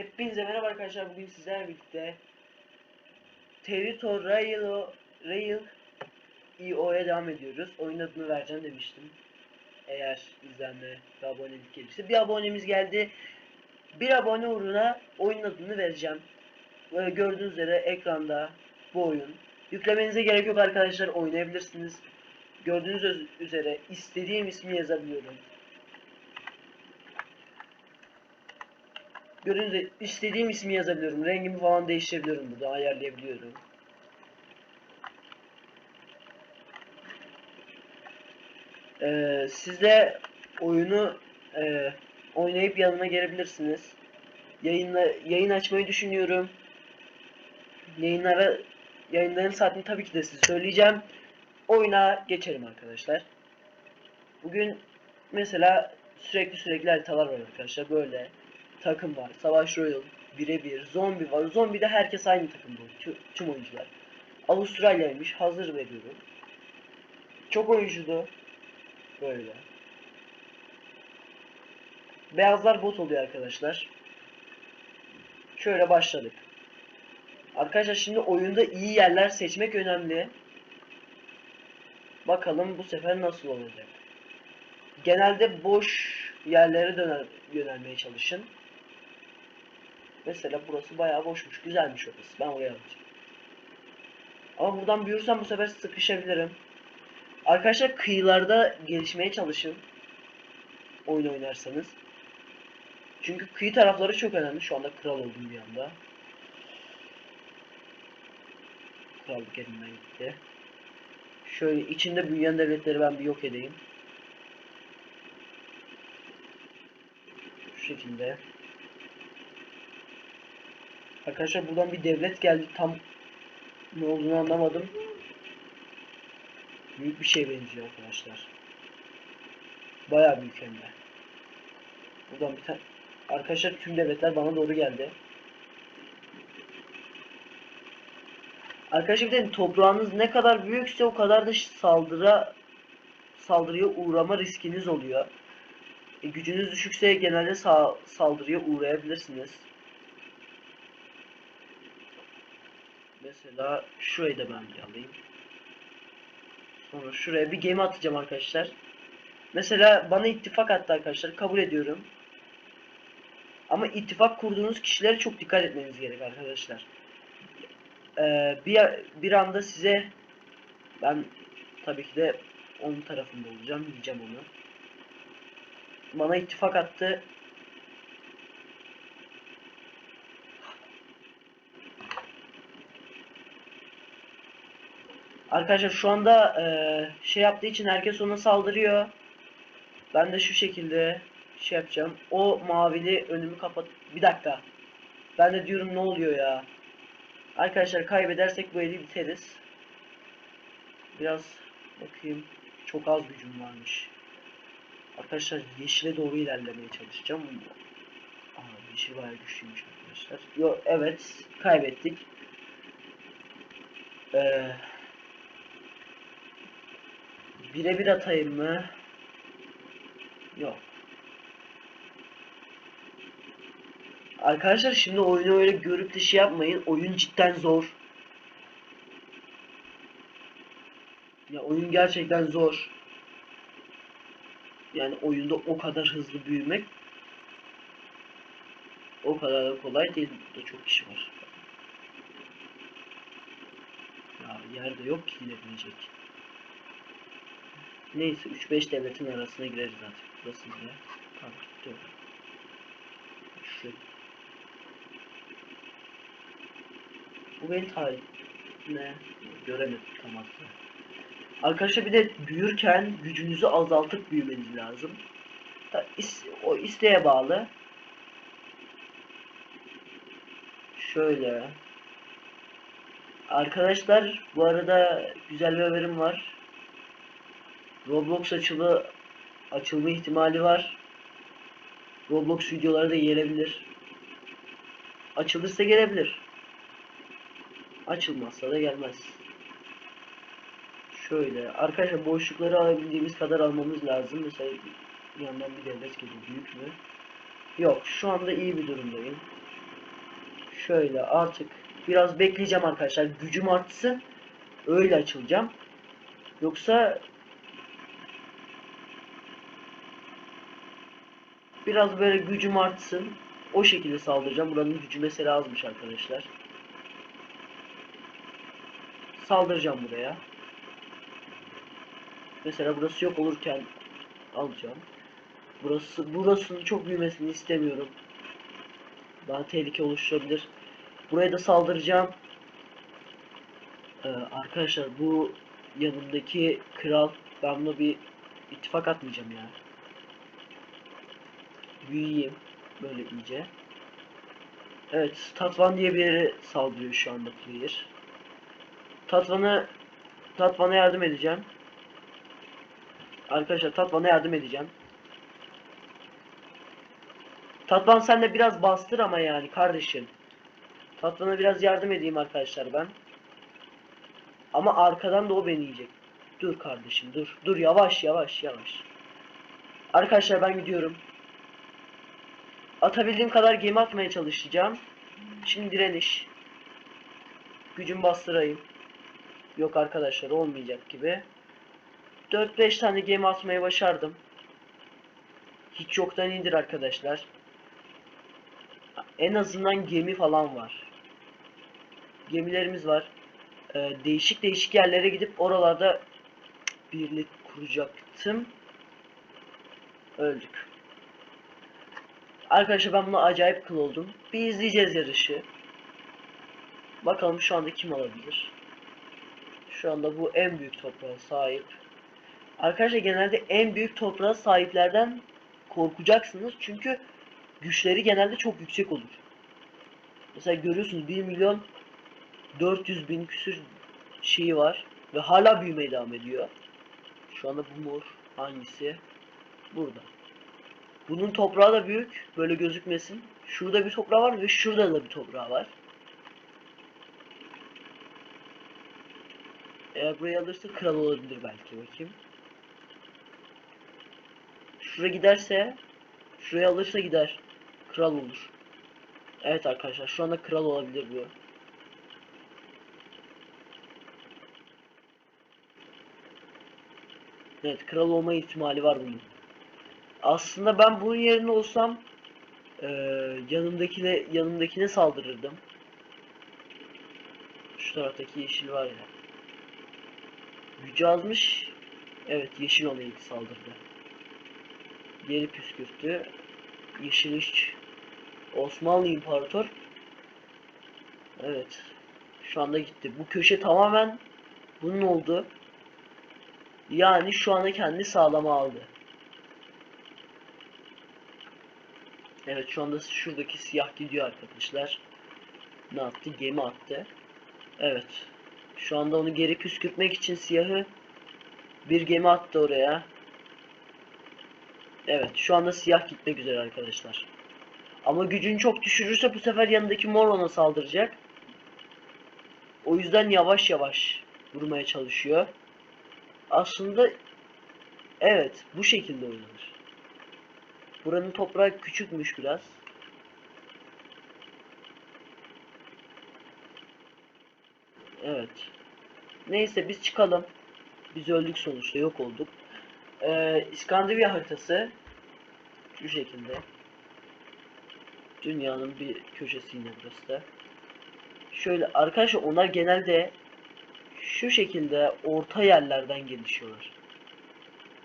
Hepinize merhaba arkadaşlar. Bugün sizlerle birlikte Territorial Rail EO'ya devam ediyoruz. Oyun adını vereceğim demiştim. Eğer izlenme ve abonelik gelirse. Bir abonemiz geldi. Bir abone uğruna oyun adını vereceğim. Gördüğünüz üzere ekranda bu oyun. Yüklemenize gerek yok arkadaşlar. Oynayabilirsiniz. Gördüğünüz üzere istediğim ismi yazabiliyorum. Gördüğünüz üzere istediğim ismi yazabiliyorum. Rengimi falan değiştirebiliyorum burada. Ayarlayabiliyorum. Ee, siz de oyunu e, oynayıp yanıma gelebilirsiniz. Yayınla, yayın açmayı düşünüyorum. Yayınlara yayınların saatini tabii ki de size söyleyeceğim. Oyuna geçelim arkadaşlar. Bugün mesela sürekli sürekli haritalar var arkadaşlar. Böyle takım var. Savaş Royal, birebir, zombi var. Zombide herkes aynı takımda. Tüm oyuncular. Avustralya'ymış. Hazır veriyorum. Çok oyunculu. Böyle. Beyazlar bot oluyor arkadaşlar. Şöyle başladık. Arkadaşlar şimdi oyunda iyi yerler seçmek önemli. Bakalım bu sefer nasıl olacak. Genelde boş yerlere döner, yönelmeye çalışın. Mesela burası bayağı boşmuş. Güzelmiş orası. Ben oraya alacağım. Ama buradan büyürsem bu sefer sıkışabilirim. Arkadaşlar kıyılarda gelişmeye çalışın. Oyun oynarsanız. Çünkü kıyı tarafları çok önemli. Şu anda kral oldum bir anda. Krallık elimden gitti. Şöyle içinde büyüyen devletleri ben bir yok edeyim. Şu şekilde. Arkadaşlar buradan bir devlet geldi. Tam ne olduğunu anlamadım. Büyük bir şey benziyor arkadaşlar. Bayağı büyük hem de. Buradan bir tane... Arkadaşlar tüm devletler bana doğru geldi. Arkadaşlar bir de toprağınız ne kadar büyükse o kadar da saldırı saldırıya uğrama riskiniz oluyor. E, gücünüz düşükse genelde sa saldırıya uğrayabilirsiniz. Mesela şurayı da ben bir alayım. Sonra şuraya bir gemi atacağım arkadaşlar. Mesela bana ittifak attı arkadaşlar. Kabul ediyorum. Ama ittifak kurduğunuz kişilere çok dikkat etmeniz gerek arkadaşlar. Ee, bir, bir anda size ben tabii ki de onun tarafında olacağım. Yiyeceğim onu. Bana ittifak attı. Arkadaşlar şu anda eee, şey yaptığı için herkes ona saldırıyor. Ben de şu şekilde şey yapacağım. O mavili önümü kapat. Bir dakika. Ben de diyorum ne oluyor ya. Arkadaşlar kaybedersek bu eli biteriz. Biraz bakayım. Çok az gücüm varmış. Arkadaşlar yeşile doğru ilerlemeye çalışacağım. Aa, yeşil bayağı güçlüymüş arkadaşlar. Yo evet kaybettik. Eee Birebir atayım mı? Yok. Arkadaşlar şimdi oyunu öyle görüp de şey yapmayın. Oyun cidden zor. Ya oyun gerçekten zor. Yani oyunda o kadar hızlı büyümek o kadar da kolay değil. Burada çok kişi var. Ya yerde yok ki inebilecek. Neyse 3-5 devletin arasına gireriz artık. Burası ne? Tamam gitti. Şu. Bu benim tarih. Ne? Göremedim tam hatta. Arkadaşlar bir de büyürken gücünüzü azaltıp büyümeniz lazım. O isteğe bağlı. Şöyle. Arkadaşlar bu arada güzel bir haberim var. Roblox açılı açılma ihtimali var. Roblox videoları da gelebilir. Açılırsa gelebilir. Açılmazsa da gelmez. Şöyle arkadaşlar boşlukları alabildiğimiz kadar almamız lazım. Mesela bir yandan bir devlet geliyor büyük mü? Yok şu anda iyi bir durumdayım. Şöyle artık biraz bekleyeceğim arkadaşlar. Gücüm artsın. Öyle açılacağım. Yoksa biraz böyle gücüm artsın. O şekilde saldıracağım. Buranın gücü mesela azmış arkadaşlar. Saldıracağım buraya. Mesela burası yok olurken alacağım. Burası burasının çok büyümesini istemiyorum. Daha tehlike oluşturabilir. Buraya da saldıracağım. Ee, arkadaşlar bu yanımdaki kral ben buna bir ittifak atmayacağım ya. Büyüyeyim böyle iyice. Evet, Tatvan diye bir yere saldırıyor şu anda player. Tatvan'a Tatvan'a yardım edeceğim. Arkadaşlar Tatvan'a yardım edeceğim. Tatvan sen de biraz bastır ama yani kardeşim. Tatvan'a biraz yardım edeyim arkadaşlar ben. Ama arkadan da o beni yiyecek. Dur kardeşim dur. Dur yavaş yavaş yavaş. Arkadaşlar ben gidiyorum. Atabildiğim kadar gemi atmaya çalışacağım. Şimdi direniş. Gücüm bastırayım. Yok arkadaşlar olmayacak gibi. 4-5 tane gemi atmayı başardım. Hiç yoktan indir arkadaşlar. En azından gemi falan var. Gemilerimiz var. Ee, değişik değişik yerlere gidip oralarda birlik kuracaktım. Öldük. Arkadaşlar ben buna acayip kıl oldum. Bir izleyeceğiz yarışı. Bakalım şu anda kim alabilir. Şu anda bu en büyük toprağa sahip. Arkadaşlar genelde en büyük toprağa sahiplerden korkacaksınız. Çünkü güçleri genelde çok yüksek olur. Mesela görüyorsunuz 1 milyon 400 bin küsür şeyi var. Ve hala büyümeye devam ediyor. Şu anda bu mor hangisi? Burada. Bunun toprağı da büyük. Böyle gözükmesin. Şurada bir toprağı var ve şurada da bir toprağı var. Eğer burayı alırsa kral olabilir belki. Bakayım. Şuraya giderse şuraya alırsa gider. Kral olur. Evet arkadaşlar şu anda kral olabilir bu. Evet kral olma ihtimali var bunun. Aslında ben bunun yerine olsam eee yanımdakine yanımdakine saldırırdım. Şu taraftaki yeşil var ya. Gücü azmış. Evet yeşil ona ilk saldırdı. Geri püskürttü. Yeşil üç. Osmanlı İmparator. Evet. Şu anda gitti. Bu köşe tamamen bunun oldu. Yani şu anda kendi sağlama aldı. Evet şu anda şuradaki siyah gidiyor arkadaşlar. Ne attı? Gemi attı. Evet. Şu anda onu geri püskürtmek için siyahı bir gemi attı oraya. Evet şu anda siyah gitmek üzere arkadaşlar. Ama gücünü çok düşürürse bu sefer yanındaki mor ona saldıracak. O yüzden yavaş yavaş vurmaya çalışıyor. Aslında evet bu şekilde oynanır. Buranın toprağı küçükmüş biraz. Evet. Neyse biz çıkalım. Biz öldük sonuçta yok olduk. Ee, İskandinaviya haritası şu şekilde. Dünyanın bir köşesi yine burası da. Şöyle arkadaşlar onlar genelde şu şekilde orta yerlerden gelişiyorlar.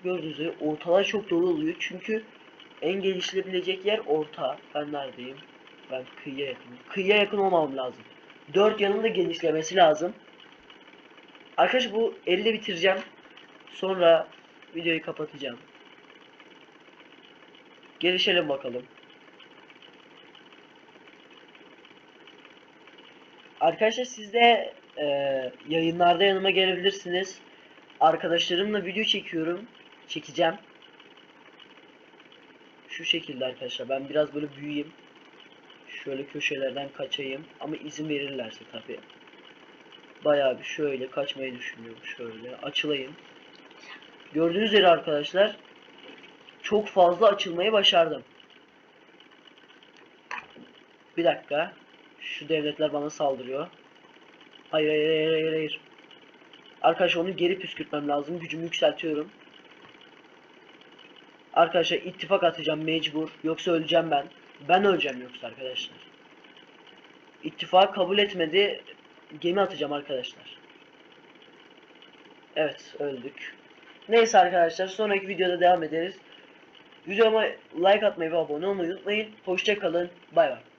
Gördüğünüz gibi ortalar çok dolu oluyor çünkü en gelişilebilecek yer orta. Ben neredeyim? Ben kıyıya yakınım. Kıyıya yakın olmam lazım. Dört yanın da genişlemesi lazım. Arkadaşlar bu 50 bitireceğim. Sonra videoyu kapatacağım. Gelişelim bakalım. Arkadaşlar siz de e, yayınlarda yanıma gelebilirsiniz. Arkadaşlarımla video çekiyorum. Çekeceğim. Şu şekilde arkadaşlar. Ben biraz böyle büyüyeyim. Şöyle köşelerden kaçayım. Ama izin verirlerse tabii. Bayağı bir şöyle kaçmayı düşünüyorum. Şöyle açılayım. Gördüğünüz üzere arkadaşlar. Çok fazla açılmayı başardım. Bir dakika. Şu devletler bana saldırıyor. Hayır hayır hayır hayır hayır. Arkadaşlar onu geri püskürtmem lazım. Gücümü yükseltiyorum. Arkadaşlar ittifak atacağım mecbur. Yoksa öleceğim ben. Ben öleceğim yoksa arkadaşlar. İttifak kabul etmedi. Gemi atacağım arkadaşlar. Evet öldük. Neyse arkadaşlar sonraki videoda devam ederiz. Videoma like atmayı ve abone olmayı unutmayın. Hoşçakalın. Bay bay.